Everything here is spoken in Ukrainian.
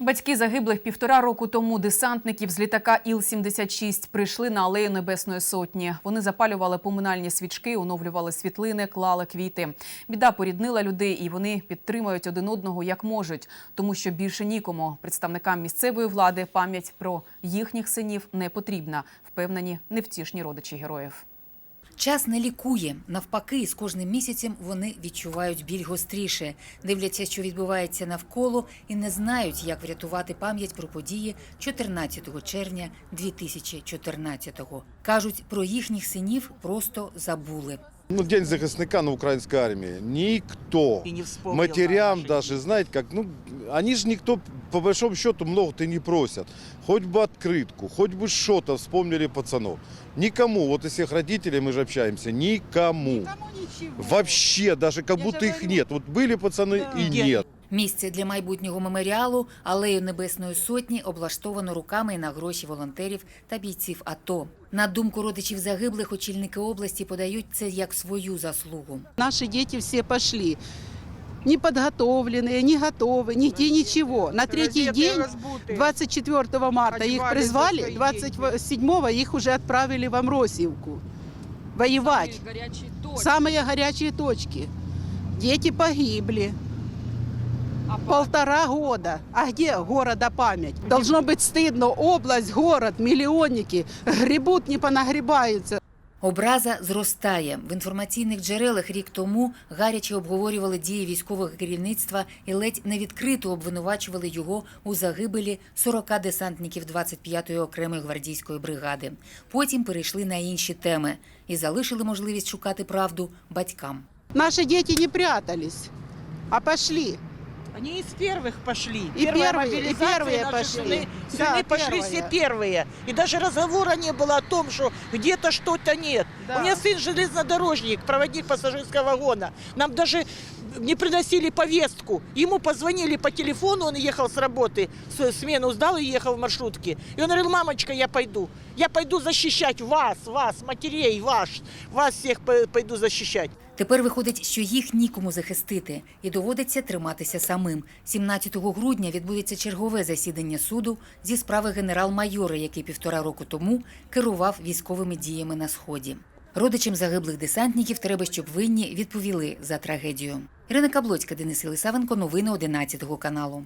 Батьки загиблих півтора року тому десантників з літака Іл-76 прийшли на алею Небесної Сотні. Вони запалювали поминальні свічки, оновлювали світлини, клали квіти. Біда поріднила людей, і вони підтримують один одного як можуть, тому що більше нікому. Представникам місцевої влади пам'ять про їхніх синів не потрібна, впевнені невтішні родичі героїв. Час не лікує. Навпаки, з кожним місяцем вони відчувають біль гостріше, дивляться, що відбувається навколо, і не знають, як врятувати пам'ять про події 14 червня 2014-го. Кажуть, про їхніх синів просто забули. Ну, День захисника на украинской армии. Никто. И не вспомнил Матерям наши. даже, знаете, как, ну, они же никто, по большому счету, много-то не просят. Хоть бы открытку, хоть бы что-то вспомнили пацанов. Никому, вот из всех родителей мы же общаемся, никому. Никому ничего. Вообще, даже как Я будто же их говорю. нет. Вот были пацаны Да. и Нет. нет. Місце для майбутнього меморіалу алею Небесної Сотні облаштовано руками на гроші волонтерів та бійців АТО. На думку родичів загиблих, очільники області подають це як свою заслугу. Наши дети все пошли. Не подготовленные, не готовы, нигде ничего. На третий день, 24 марта, их призвали, за свои 27 их уже отправили в Амросиевку воевать. В Самые горячие точки. Дети погибли. Полтора года. А где города память? Должно быть стыдно. Область, город, миллионники гребут, не понагребаются. Образа зростає. В інформаційних джерелах рік тому гаряче обговорювали дії військового керівництва і ледь не відкрито обвинувачували його у загибелі 40 десантників 25-ї окремої гвардійської бригади. Потім перейшли на інші теми і залишили можливість шукати правду батькам. Наши дети не прятались, а пошли. Они из первых пошли. И первые, и первые пошли. Сыны, Да, сыны пошли все первые. И даже разговора не было о том, что где-то что-то нет. Да. У меня сын железнодорожник, проводник пассажирского вагона. Нам даже не приносили повестку. Ему позвонили по телефону, он ехал с работы, смену сдал и ехал в маршрутке. И он говорил, мамочка, я пойду. Я пойду защищать вас, вас, матерей, ваш, вас всех по- пойду защищать. Тепер виходить, що їх нікому захистити, і доводиться триматися самим. 17 грудня відбудеться чергове засідання суду зі справи генерал-майора, який півтора року тому керував військовими діями на сході. Родичам загиблих десантників треба, щоб винні відповіли за трагедію. Ірина Каблоцька, Денис Єлисавенко, новини 11 каналу.